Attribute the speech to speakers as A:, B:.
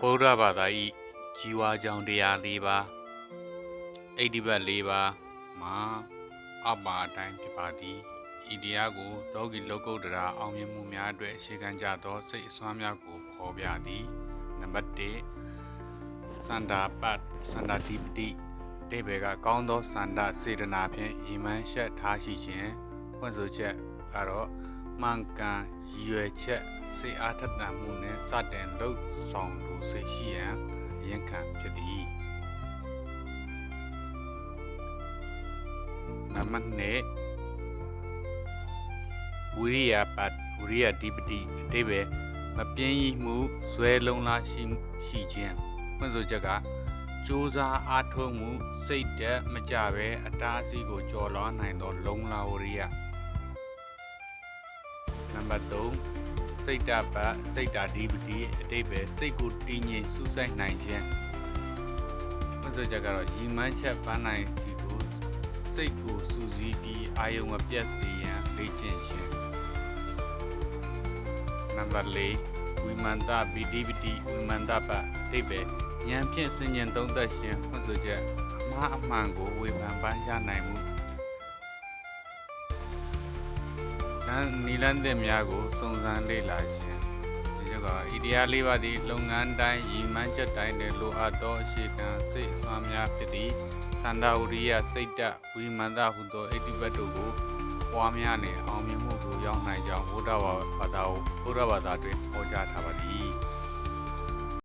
A: ဗုဒ္ဓဘာသာဤကြီးဝါကြောင့်တရား၄ပါးအိဋ္ဌိပတ်၄ပါးမှာအပ္ပါအတိုင်းဖြစ်ပါသည်ဤတရားကိုလောကီလောကုတ္တရာအောင်မြင်မှုများအတွက်အခြေခံကြသောစိတ်အစွမ်းများကိုဖော်ပြသည်နံပါတ်1စန္ဒာပတ်စန္ဒာတိပတိတိဘေကကောင်းသောစန္ဒစေတနာဖြင့်ရည်မှန်းရှက်ထားရှိခြင်းဖွင့်ဆိုချက်ကတော့မှန်ကန်ရည်ရွယ်ချက်စိတ်အားထက်သန်မှုနှင့်စတင်လုပ် ဆောင်သူစိတ်ရှိရန်အရင်ခံဖြစ်သည်နံပါတ်2ဝိရိယပတ်ဝိရိယဓိပတိအတိဘေမပြင်းရီမှုဇွဲလုံးလားရှိရှိခြင်းဖွင့်ဆိုချက်ကကြိုးစားအားထုတ်မှုစိတ်တက်မကြပဲအတားအဆီးကိုကျော်လွှားနိုင်သော လုံလာဝရိယနံပါတ်3 စိတ်တပတ်စိတ်တာဓိပတိအတိဘေစိတ်ကိုတည်ငြိမ်စူးစိုက်နိုင်ခြင်းဖွင့်ဆိုချက်ကတော့ရီမန်းချက်ပန်းနိုင်စီကိုစိတ်ကိုစူးစီးပြီးအာယုံမပြတ်စေရန်လေ့ကျင့်ခြင်းနံပါတ်၄ဝိမန္တဗီဒီပတိဝိမန္တပအတိပဲဉာဏ်ဖြင့်စဉ္ဉံသုံးသက်ခြင်းဖွင့်ဆိုချက်အမှားအမှန်ကိုဝေဖန်ပန်းချနိုင်မှု နီလန်းတဲ့များကိုစုံစမ်းလေ့လာခြင်းဒီကြောင့်ဣတရားလေးပါးသည်လုပ်ငန်းတိုင်းရည်မှန်းချက်တိုင်းတွင်လိုအပ်သောအခြေခံစိတ်အစွမ်းများဖြစ်သည်သန္တာဝရိယစိတ်တဝိမန္တဟုသောအဋ္ဌိပတ်တို့ကိုပွားများနဲ့အောင်မြင်မှုကိုရောက်နိုင်ကြောင်းဘုရားဘာသာဘုရားဘာသာတွင်ဟောကြားထားပါသည်